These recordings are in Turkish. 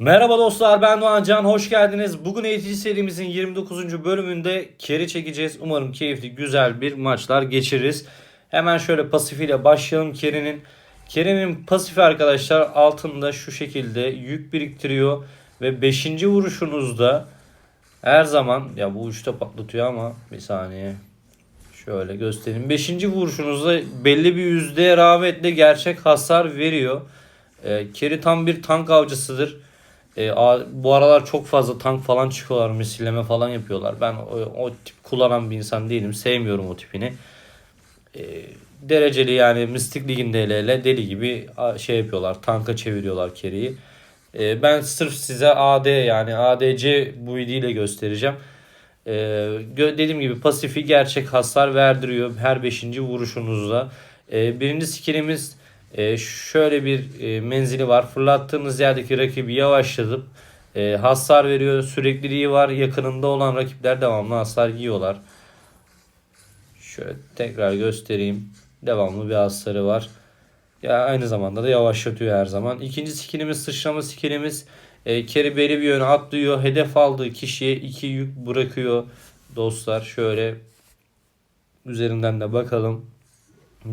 Merhaba dostlar ben Doğan Can hoş geldiniz. Bugün eğitici serimizin 29. bölümünde keri çekeceğiz. Umarım keyifli güzel bir maçlar geçiririz. Hemen şöyle pasifiyle başlayalım kerinin. Kerinin pasifi arkadaşlar altında şu şekilde yük biriktiriyor. Ve 5. vuruşunuzda her zaman ya bu uçta patlatıyor ama bir saniye. Şöyle göstereyim. 5. vuruşunuzda belli bir yüzde rağbetle gerçek hasar veriyor. E, Keri tam bir tank avcısıdır. E, bu aralar çok fazla tank falan çıkıyorlar. Misilleme falan yapıyorlar. Ben o, o tip kullanan bir insan değilim. Sevmiyorum o tipini. E, dereceli yani Mystic Lig'inde hele hele deli gibi şey yapıyorlar. Tanka çeviriyorlar Keri'yi. E, ben sırf size AD yani ADC build'iyle göstereceğim. E, dediğim gibi pasifi gerçek hasar verdiriyor her 5. vuruşunuzda. E, birinci skillimiz e, şöyle bir e, menzili var. Fırlattığınız yerdeki rakibi yavaşlatıp e, hasar veriyor. Sürekliliği var. Yakınında olan rakipler devamlı hasar yiyorlar. Şöyle tekrar göstereyim. Devamlı bir hasarı var. Ya aynı zamanda da yavaşlatıyor her zaman. İkinci skillimiz sıçrama skillimiz. E, Carry belli bir yöne atlıyor. Hedef aldığı kişiye iki yük bırakıyor. Dostlar şöyle üzerinden de bakalım.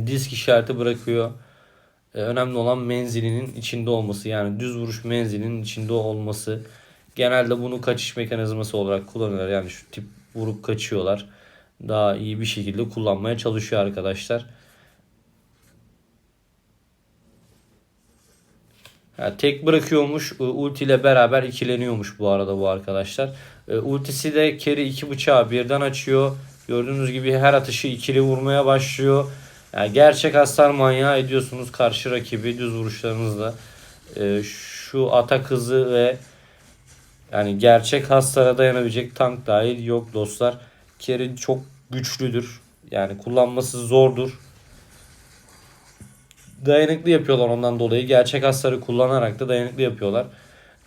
Disk işareti bırakıyor. E, önemli olan menzilinin içinde olması. Yani düz vuruş menzilinin içinde olması. Genelde bunu kaçış mekanizması olarak kullanıyorlar. Yani şu tip vurup kaçıyorlar. Daha iyi bir şekilde kullanmaya çalışıyor arkadaşlar. Ha, tek bırakıyormuş. e, Ulti ile beraber ikileniyormuş bu arada bu arkadaşlar. E, ultisi de keri iki bıçağı birden açıyor. Gördüğünüz gibi her atışı ikili vurmaya başlıyor. Yani gerçek hasar manyağı ediyorsunuz karşı rakibi düz vuruşlarınızla. E, şu atak hızı ve yani gerçek hasara dayanabilecek tank dahil yok dostlar. Keri çok güçlüdür. Yani kullanması zordur dayanıklı yapıyorlar ondan dolayı. Gerçek hasarı kullanarak da dayanıklı yapıyorlar.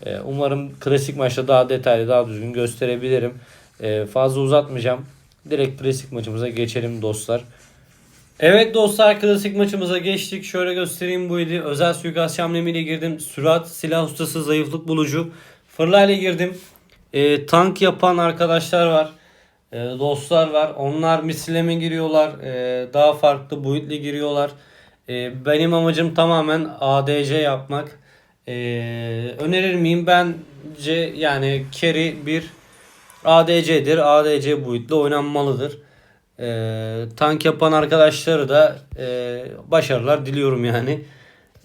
Ee, umarım klasik maçta daha detaylı, daha düzgün gösterebilirim. Ee, fazla uzatmayacağım. Direkt klasik maçımıza geçelim dostlar. Evet dostlar klasik maçımıza geçtik. Şöyle göstereyim bu idi. Özel suikast hamlemiyle girdim. Sürat, silah ustası, zayıflık bulucu. Fırlayla girdim. Ee, tank yapan arkadaşlar var. Ee, dostlar var. Onlar misilleme giriyorlar. Ee, daha farklı boyutlu giriyorlar. Ee, benim amacım tamamen ADC yapmak. Ee, önerir miyim? Bence yani carry bir ADC'dir. ADC boyutlu oynanmalıdır. Ee, tank yapan arkadaşları da e, başarılar diliyorum yani.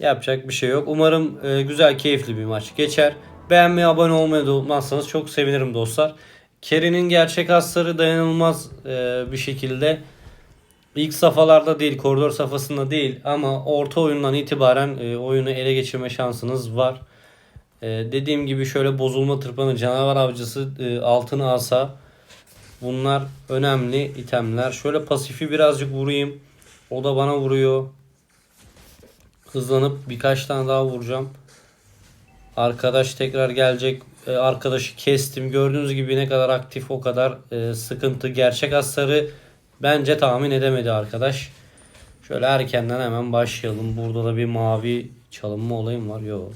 Yapacak bir şey yok. Umarım e, güzel, keyifli bir maç geçer. Beğenmeyi, abone olmayı da unutmazsanız çok sevinirim dostlar. Kerry'nin gerçek hasarı dayanılmaz e, bir şekilde ilk safhalarda değil, koridor safhasında değil ama orta oyundan itibaren e, oyunu ele geçirme şansınız var. E, dediğim gibi şöyle bozulma tırpanı, canavar avcısı, e, altın asa bunlar önemli itemler. Şöyle pasifi birazcık vurayım. O da bana vuruyor. Hızlanıp birkaç tane daha vuracağım. Arkadaş tekrar gelecek. E, arkadaşı kestim. Gördüğünüz gibi ne kadar aktif o kadar e, sıkıntı. Gerçek hasarı bence tahmin edemedi arkadaş. Şöyle erkenden hemen başlayalım. Burada da bir mavi çalınma olayım var. Yok.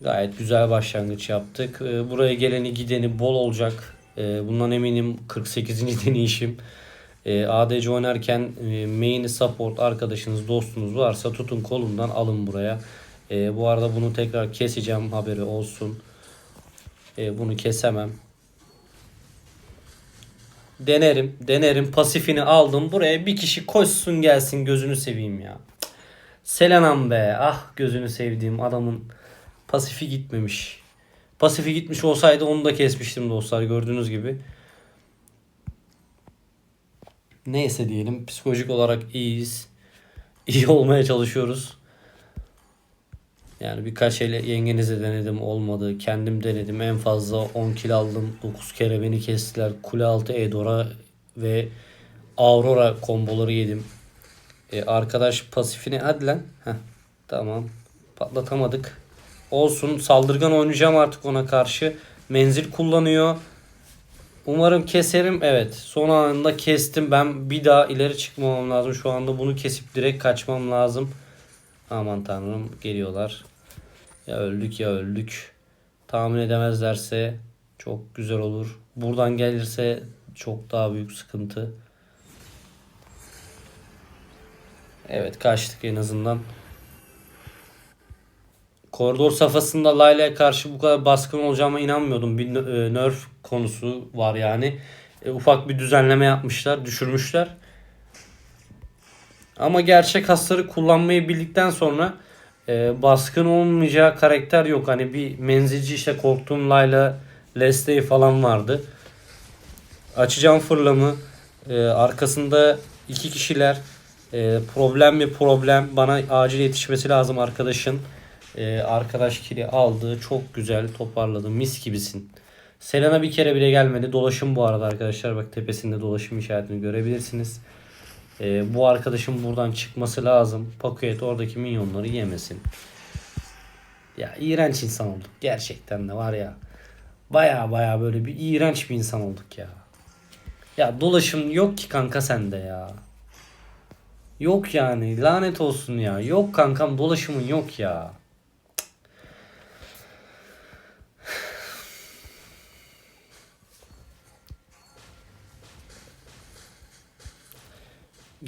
Gayet güzel başlangıç yaptık. E, buraya geleni gideni bol olacak. E, bundan eminim 48. deneyişim. E, ADC oynarken e, main support arkadaşınız dostunuz varsa tutun kolundan alın buraya. Bu arada bunu tekrar keseceğim haberi olsun. Bunu kesemem. Denerim, denerim. Pasifini aldım. Buraya bir kişi koşsun gelsin gözünü seveyim ya. Selenam be. Ah gözünü sevdiğim adamın pasifi gitmemiş. Pasifi gitmiş olsaydı onu da kesmiştim dostlar gördüğünüz gibi. Neyse diyelim psikolojik olarak iyiyiz. İyi olmaya çalışıyoruz. Yani birkaç el yengenize denedim olmadı. Kendim denedim en fazla 10 kilo aldım. 9 kere beni kestiler. Kule altı Edora ve Aurora komboları yedim. E, arkadaş pasifini hadi lan. Heh, tamam patlatamadık. Olsun saldırgan oynayacağım artık ona karşı. Menzil kullanıyor. Umarım keserim. Evet. Son anında kestim. Ben bir daha ileri çıkmamam lazım. Şu anda bunu kesip direkt kaçmam lazım. Aman tanrım geliyorlar. Ya öldük ya öldük. Tahmin edemezlerse çok güzel olur. Buradan gelirse çok daha büyük sıkıntı. Evet kaçtık en azından. Koridor safhasında Layla'ya karşı bu kadar baskın olacağıma inanmıyordum. Bir e, nerf konusu var yani. E, ufak bir düzenleme yapmışlar, düşürmüşler. Ama gerçek hasları kullanmayı bildikten sonra e, baskın olmayacağı karakter yok. Hani bir menzilci işte korktuğum Layla, Leslie falan vardı. Açacağım fırlamı. E, arkasında iki kişiler. E, problem mi problem. Bana acil yetişmesi lazım arkadaşın. E, arkadaş kili aldı. Çok güzel toparladı. Mis gibisin. Selena bir kere bile gelmedi. Dolaşım bu arada arkadaşlar. Bak tepesinde dolaşım işaretini görebilirsiniz. E, bu arkadaşın buradan çıkması lazım. Pakuet oradaki minyonları yemesin. Ya iğrenç insan olduk. Gerçekten de var ya. Baya baya böyle bir iğrenç bir insan olduk ya. Ya dolaşım yok ki kanka sende ya. Yok yani lanet olsun ya. Yok kankam dolaşımın yok ya.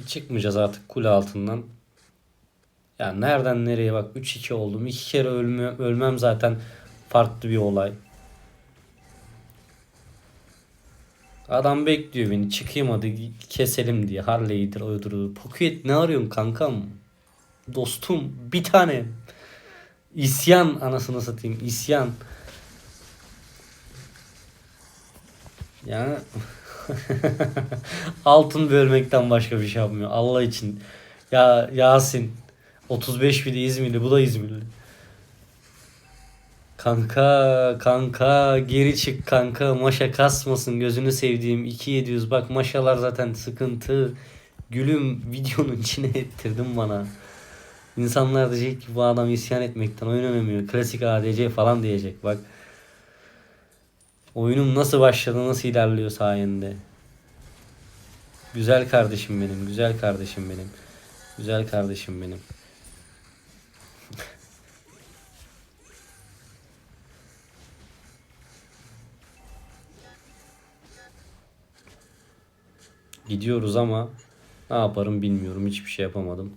Çıkmayacağız artık kule altından. Ya nereden nereye bak 3-2 oldum. 2 kere ölme, ölmem zaten farklı bir olay. Adam bekliyor beni çıkayım hadi keselim diye. Harley'dir oydur. Pocket ne arıyorsun kankam? Dostum bir tane. İsyan anasını satayım isyan. Yani altın bölmekten başka bir şey yapmıyor. Allah için. Ya Yasin 35 bir de İzmirli bu da İzmirli. Kanka kanka geri çık kanka maşa kasmasın gözünü sevdiğim 2700 bak maşalar zaten sıkıntı. Gülüm videonun içine ettirdim bana. İnsanlar diyecek ki bu adam isyan etmekten oynamıyor. Klasik ADC falan diyecek bak. Oyunum nasıl başladı nasıl ilerliyor sayende. Güzel kardeşim benim güzel kardeşim benim. Güzel kardeşim benim. Gidiyoruz ama ne yaparım bilmiyorum. Hiçbir şey yapamadım.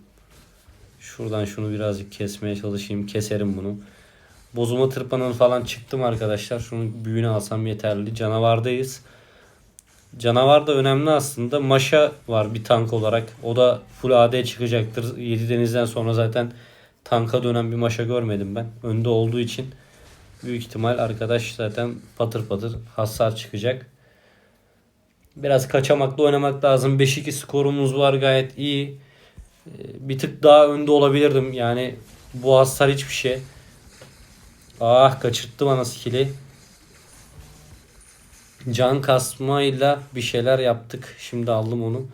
Şuradan şunu birazcık kesmeye çalışayım. Keserim bunu. Bozuma tırpanın falan çıktım arkadaşlar. Şunun büyüğünü alsam yeterli. Canavardayız. Canavar da önemli aslında. Maşa var bir tank olarak. O da full AD çıkacaktır. 7 denizden sonra zaten tanka dönen bir maşa görmedim ben. Önde olduğu için büyük ihtimal arkadaş zaten patır patır hasar çıkacak. Biraz kaçamaklı oynamak lazım. 5-2 skorumuz var gayet iyi. Ee, Bir tık daha önde olabilirdim. Yani bu hasar hiçbir şey. Ah kaçırttı bana skill'i. Can kasmayla bir şeyler yaptık. Şimdi aldım onu.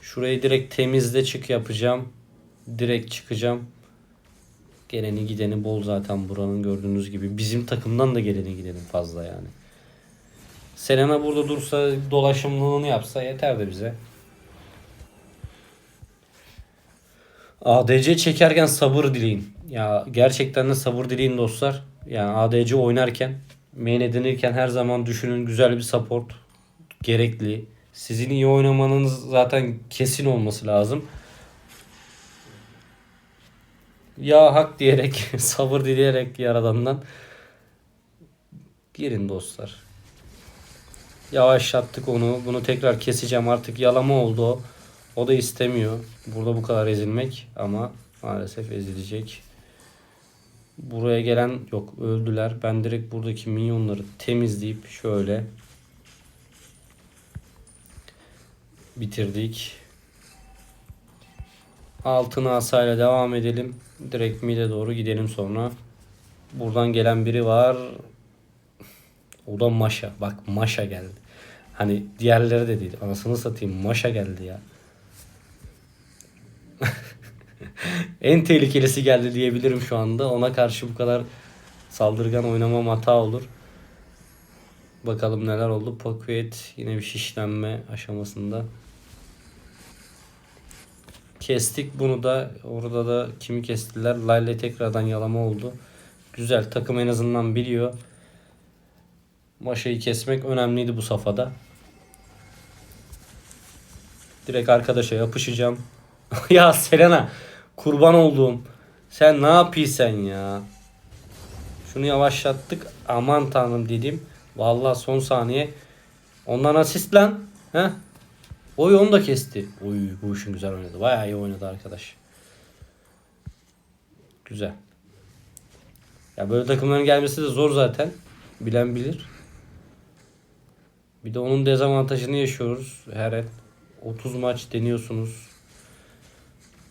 Şurayı direkt temizle çık yapacağım. Direkt çıkacağım. Geleni gideni bol zaten buranın gördüğünüz gibi. Bizim takımdan da geleni gideni fazla yani. Selena burada dursa dolaşımlılığını yapsa yeter de bize. ADC çekerken sabır dileyin. Ya gerçekten de sabır dileyin dostlar. Yani ADC oynarken, main edinirken her zaman düşünün güzel bir support gerekli. Sizin iyi oynamanız zaten kesin olması lazım. Ya hak diyerek, sabır dileyerek yaradandan girin dostlar. Yavaşlattık onu. Bunu tekrar keseceğim. Artık yalama oldu o. O da istemiyor. Burada bu kadar ezilmek ama maalesef ezilecek. Buraya gelen yok öldüler. Ben direkt buradaki minyonları temizleyip şöyle bitirdik. Altın asayla devam edelim. Direkt mid'e doğru gidelim sonra. Buradan gelen biri var. O da Maşa. Bak Maşa geldi. Hani diğerleri de değil. Anasını satayım Maşa geldi ya. En tehlikelisi geldi diyebilirim şu anda. Ona karşı bu kadar saldırgan oynamam hata olur. Bakalım neler oldu. Pocket yine bir şişlenme aşamasında. Kestik bunu da. Orada da kimi kestiler? Lale tekrardan yalama oldu. Güzel takım en azından biliyor. Maşayı kesmek önemliydi bu safhada. Direkt arkadaşa yapışacağım. ya Selena kurban olduğum. Sen ne yapıyorsun ya? Şunu yavaşlattık. Aman tanrım dedim. Vallahi son saniye. Ondan asist lan. Heh. Oy onu da kesti. Oy bu işin güzel oynadı. Bayağı iyi oynadı arkadaş. Güzel. Ya böyle takımların gelmesi de zor zaten. Bilen bilir. Bir de onun dezavantajını yaşıyoruz her el. 30 maç deniyorsunuz.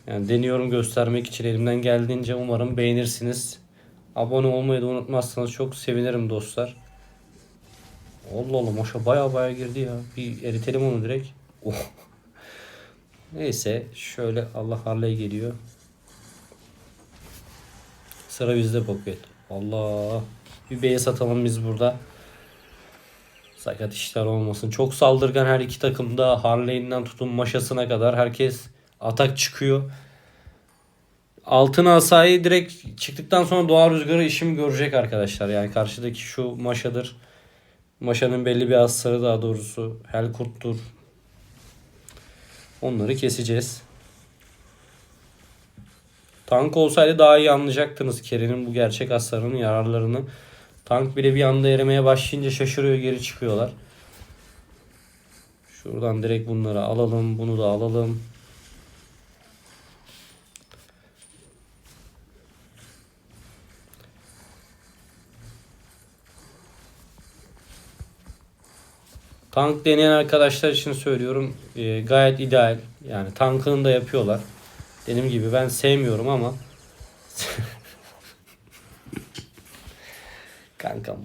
Yani deniyorum göstermek için elimden geldiğince umarım beğenirsiniz. Abone olmayı da unutmazsanız çok sevinirim dostlar. Allah Allah maşa baya baya girdi ya. Bir eritelim onu direkt. Oh. Neyse şöyle Allah Harley geliyor. Sıra bizde poket. Allah. Bir B'ye satalım biz burada. Sakat işler olmasın. Çok saldırgan her iki takımda. Harley'inden tutun maşasına kadar herkes atak çıkıyor. Altın asayı direkt çıktıktan sonra doğa rüzgarı işimi görecek arkadaşlar. Yani karşıdaki şu maşadır. Maşanın belli bir asları daha doğrusu. Helkurt'tur. Onları keseceğiz. Tank olsaydı daha iyi anlayacaktınız Keren'in bu gerçek hasarının yararlarını. Tank bile bir anda erimeye başlayınca şaşırıyor geri çıkıyorlar. Şuradan direkt bunları alalım. Bunu da alalım. Tank deneyen arkadaşlar için söylüyorum. e, gayet ideal. Yani tankını da yapıyorlar. Dediğim gibi ben sevmiyorum ama Kankam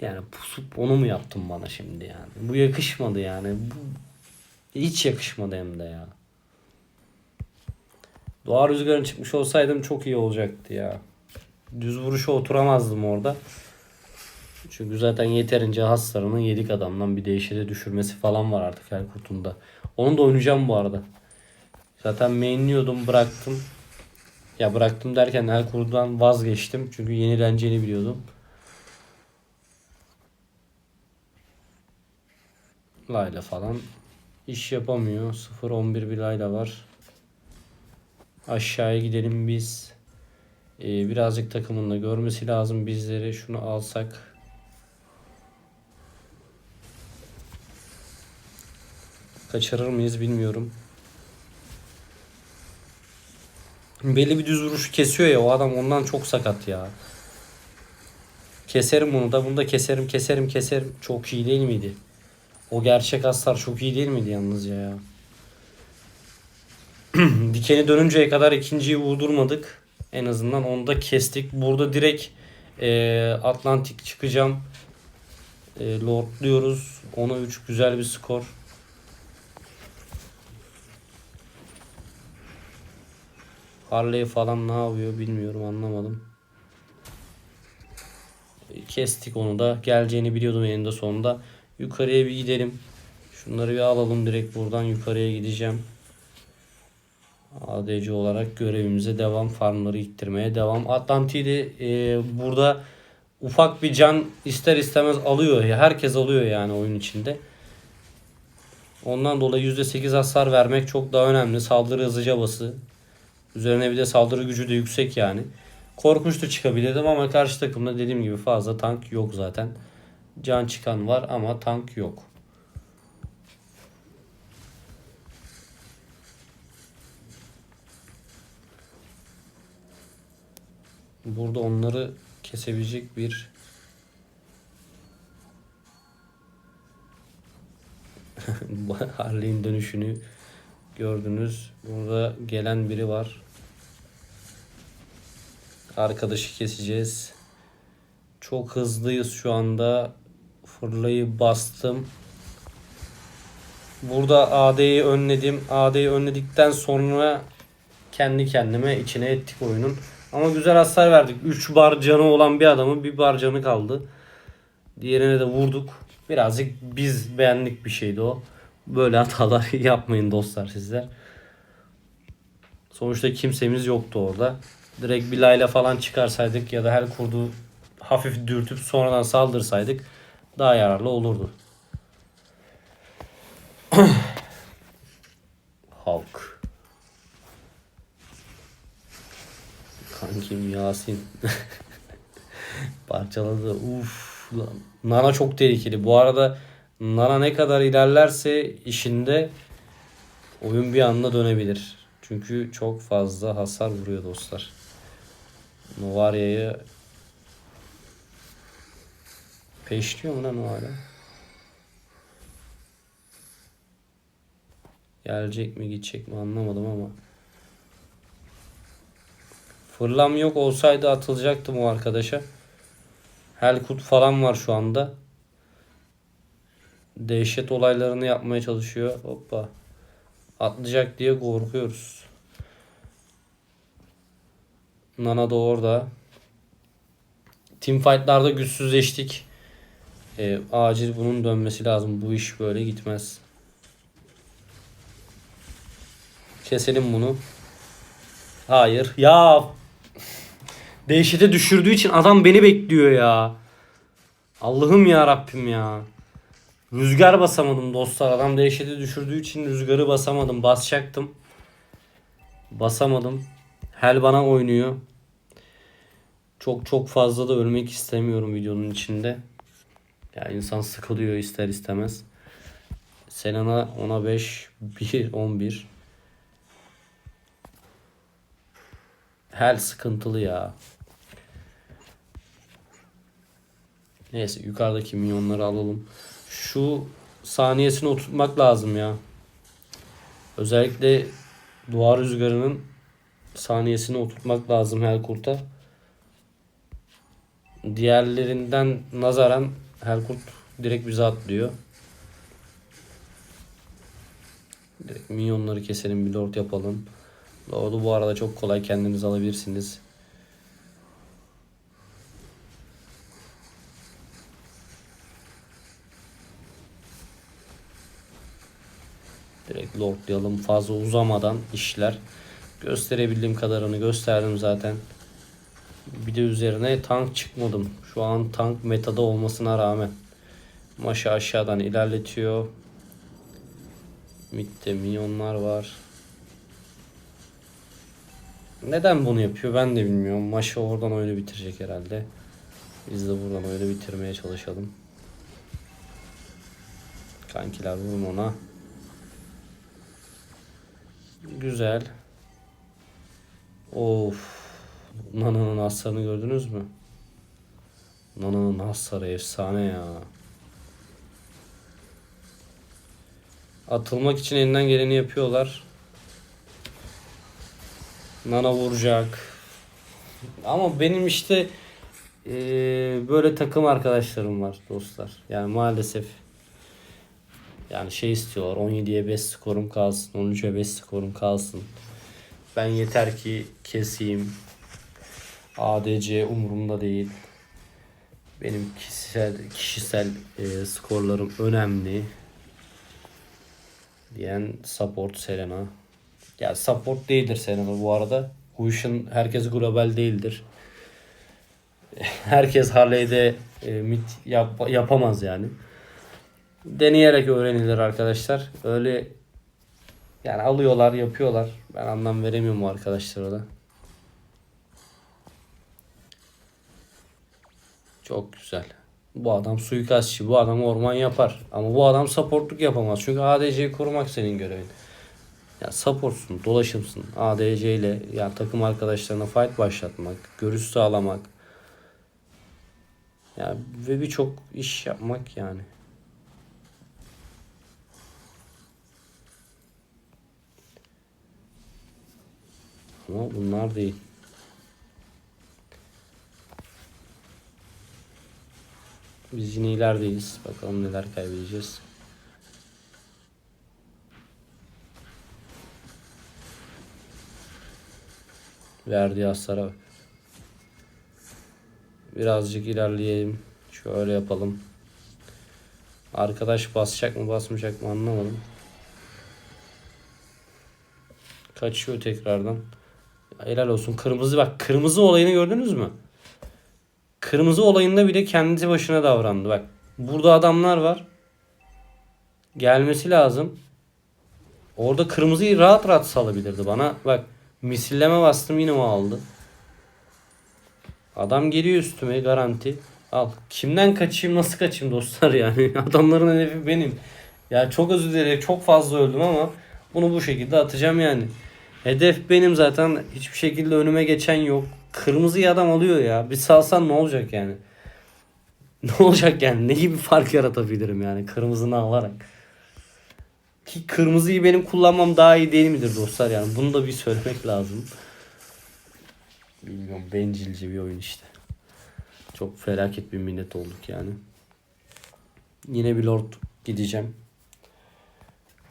yani pusup onu mu yaptın bana şimdi yani? Bu yakışmadı yani. Bu hiç yakışmadı hem de ya. Doğa rüzgarın çıkmış olsaydım çok iyi olacaktı ya. Düz vuruşa oturamazdım orada. Çünkü zaten yeterince haslarının yedik adamdan bir değişede düşürmesi falan var artık her kutunda. Onu da oynayacağım bu arada. Zaten mainliyordum bıraktım. Ya bıraktım derken her kurdan vazgeçtim. Çünkü yenileneceğini biliyordum. Layla falan iş yapamıyor. 0-11 bir Layla var. Aşağıya gidelim biz. Ee, birazcık takımın da görmesi lazım bizleri. Şunu alsak. Kaçırır mıyız bilmiyorum. Belli bir düz vuruş kesiyor ya o adam ondan çok sakat ya. Keserim bunu da bunu da keserim keserim keserim. Çok iyi değil miydi? O gerçek hasar çok iyi değil miydi yalnızca ya? Dikeni dönünceye kadar ikinciyi vurdurmadık. En azından onu da kestik. Burada direkt e, Atlantik çıkacağım. E, lordluyoruz. 10'a 3 güzel bir skor. Harley falan ne yapıyor bilmiyorum anlamadım. Kestik onu da. Geleceğini biliyordum eninde sonunda. Yukarıya bir gidelim. Şunları bir alalım direkt buradan yukarıya gideceğim. ADC olarak görevimize devam. Farmları ittirmeye devam. Atlantik'i de e, burada ufak bir can ister istemez alıyor. ya Herkes alıyor yani oyun içinde. Ondan dolayı %8 hasar vermek çok daha önemli. Saldırı hızı cabası. Üzerine bir de saldırı gücü de yüksek yani. Korkunç da çıkabilirdim ama karşı takımda dediğim gibi fazla tank yok zaten. Can çıkan var ama tank yok. Burada onları kesebilecek bir Harley'in dönüşünü gördünüz. Burada gelen biri var. Arkadaşı keseceğiz. Çok hızlıyız şu anda. Fırlayı bastım. Burada AD'yi önledim. AD'yi önledikten sonra kendi kendime içine ettik oyunun. Ama güzel hasar verdik. 3 bar canı olan bir adamın bir bar canı kaldı. Diğerine de vurduk. Birazcık biz beğendik bir şeydi o. Böyle hatalar yapmayın dostlar sizler. Sonuçta kimsemiz yoktu orada. direkt Bilayla falan çıkarsaydık ya da her kurdu hafif dürtüp sonradan saldırsaydık daha yararlı olurdu. Halk. Kankim Yasin. Parçaladı. Uf. Nana çok tehlikeli. Bu arada Nana ne kadar ilerlerse işinde oyun bir anda dönebilir. Çünkü çok fazla hasar vuruyor dostlar. Novaria'yı peşliyor mu lan o hala? Gelecek mi gidecek mi anlamadım ama. Fırlam yok olsaydı atılacaktım o arkadaşa. Helkut falan var şu anda. Dehşet olaylarını yapmaya çalışıyor. Hoppa. Atlayacak diye korkuyoruz. Nana da orada. Teamfight'larda güçsüzleştik. Ee, acil bunun dönmesi lazım. Bu iş böyle gitmez. Keselim bunu. Hayır. Ya Dehşete düşürdüğü için adam beni bekliyor ya. Allah'ım ya Rabbim ya. Rüzgar basamadım dostlar. Adam dehşete düşürdüğü için rüzgarı basamadım. Basacaktım. Basamadım. Hel bana oynuyor. Çok çok fazla da ölmek istemiyorum videonun içinde. Ya insan sıkılıyor ister istemez. Selena ona 5, 1, 11. Hel sıkıntılı ya. Neyse yukarıdaki milyonları alalım. Şu saniyesini oturtmak lazım ya. Özellikle duvar rüzgarının saniyesini oturtmak lazım her kurta. Diğerlerinden nazaran her kurt direkt bize atlıyor. Direkt minyonları keselim bir lord yapalım. Lord'u bu arada çok kolay kendiniz alabilirsiniz. Direkt lordlayalım fazla uzamadan işler. Gösterebildiğim kadarını gösterdim zaten. Bir de üzerine tank çıkmadım. Şu an tank metada olmasına rağmen. Maşa aşağıdan ilerletiyor. Mid'de minyonlar var. Neden bunu yapıyor ben de bilmiyorum. Maşa oradan oyunu bitirecek herhalde. Biz de buradan oyunu bitirmeye çalışalım. Kankiler vurun ona. Güzel. Of. Nana'nın hasarını gördünüz mü? Nana'nın hasarı efsane ya. Atılmak için elinden geleni yapıyorlar. Nana vuracak. Ama benim işte eee, böyle takım arkadaşlarım var dostlar. Yani maalesef yani şey istiyorlar 17'ye 5 skorum kalsın 13'e 5 skorum kalsın. Ben yeter ki keseyim. ADC umurumda değil. Benim kişisel kişisel eee, skorlarım önemli. Diyen support Serena. Ya support değildir Serena bu arada. Bu işin herkes global değildir. Herkes Harley'de e, mid yap- yapamaz yani. Deneyerek öğrenilir arkadaşlar. Öyle yani alıyorlar, yapıyorlar. Ben anlam veremiyorum arkadaşlara da. Çok güzel. Bu adam suikastçı, bu adam orman yapar. Ama bu adam supportluk yapamaz. Çünkü ADC'yi korumak senin görevin. Ya supportsun, dolaşımsın. ADC ile ya takım arkadaşlarına fight başlatmak, görüş sağlamak. Ya ve birçok iş yapmak yani. Ama bunlar değil. Biz yine ilerideyiz. Bakalım neler kaybedeceğiz. Verdiği hasara bak. Birazcık ilerleyelim. Şöyle yapalım. Arkadaş basacak mı basmayacak mı anlamadım. Kaçıyor tekrardan. Helal olsun. Kırmızı bak kırmızı olayını gördünüz mü? Kırmızı olayında bile kendi başına davrandı. Bak burada adamlar var. Gelmesi lazım. Orada kırmızıyı rahat rahat salabilirdi bana. Bak misilleme bastım yine o aldı. Adam geliyor üstüme garanti. Al. Kimden kaçayım nasıl kaçayım dostlar yani. Adamların hedefi benim. Ya çok özür dilerim çok fazla öldüm ama bunu bu şekilde atacağım yani. Hedef benim zaten hiçbir şekilde önüme geçen yok. Kırmızı adam alıyor ya. Bir salsan ne olacak yani? Ne olacak yani? Ne gibi fark yaratabilirim yani kırmızını alarak? Ki kırmızıyı benim kullanmam daha iyi değil midir dostlar yani? Bunu da bir söylemek lazım. Bilmiyorum bencilce bir oyun işte. Çok felaket bir millet olduk yani. Yine bir lord gideceğim.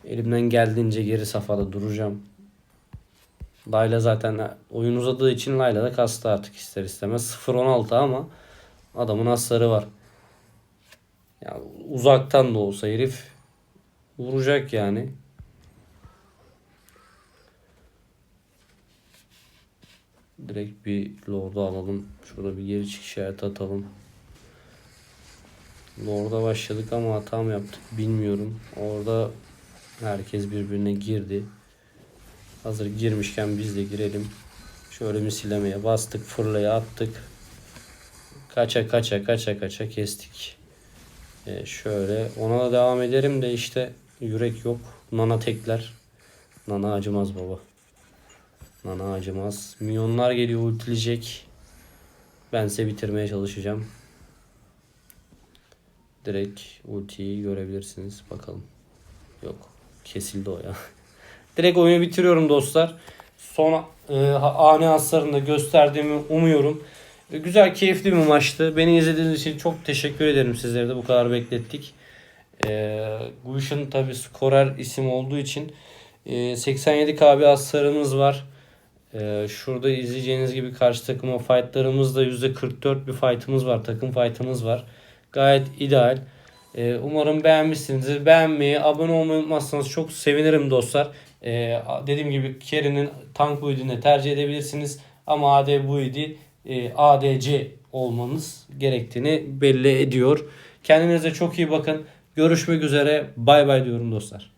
Elimden geldiğince geri safhada duracağım. Layla zaten oyun uzadığı için Layla da kastı artık ister istemez. 0-16 ama adamın hasarı var. Ya uzaktan da olsa herif vuracak yani. Direkt bir Lord'u alalım. Şurada bir geri çıkış işareti atalım. Lord'a başladık ama hata mı yaptık bilmiyorum. Orada herkes birbirine girdi. Hazır girmişken biz de girelim. Şöyle misilemeye bastık, fırlaya attık. Kaça kaça kaça kaça kestik. Ee, şöyle ona da devam ederim de işte yürek yok. Nana tekler. Nana acımaz baba. Nana acımaz. Milyonlar geliyor ultileyecek. Ben size bitirmeye çalışacağım. Direkt ultiyi görebilirsiniz. Bakalım. Yok. Kesildi o ya. Direkt oyunu bitiriyorum dostlar. Son e, ani hasarını da gösterdiğimi umuyorum. E, güzel, keyifli bir maçtı. Beni izlediğiniz için çok teşekkür ederim sizlere de bu kadar beklettik. E, Gush'un tabi skorer isim olduğu için e, 87 KB hasarımız var. E, şurada izleyeceğiniz gibi karşı takıma fightlarımızda %44 bir fightımız var. Takım fightımız var. Gayet ideal. E, umarım beğenmişsinizdir. Beğenmeyi, abone olmayı unutmazsanız çok sevinirim dostlar. Ee, dediğim gibi Kerry'nin tank build'ini tercih edebilirsiniz. Ama AD build'i e, ADC olmanız gerektiğini belli ediyor. Kendinize çok iyi bakın. Görüşmek üzere. Bay bay diyorum dostlar.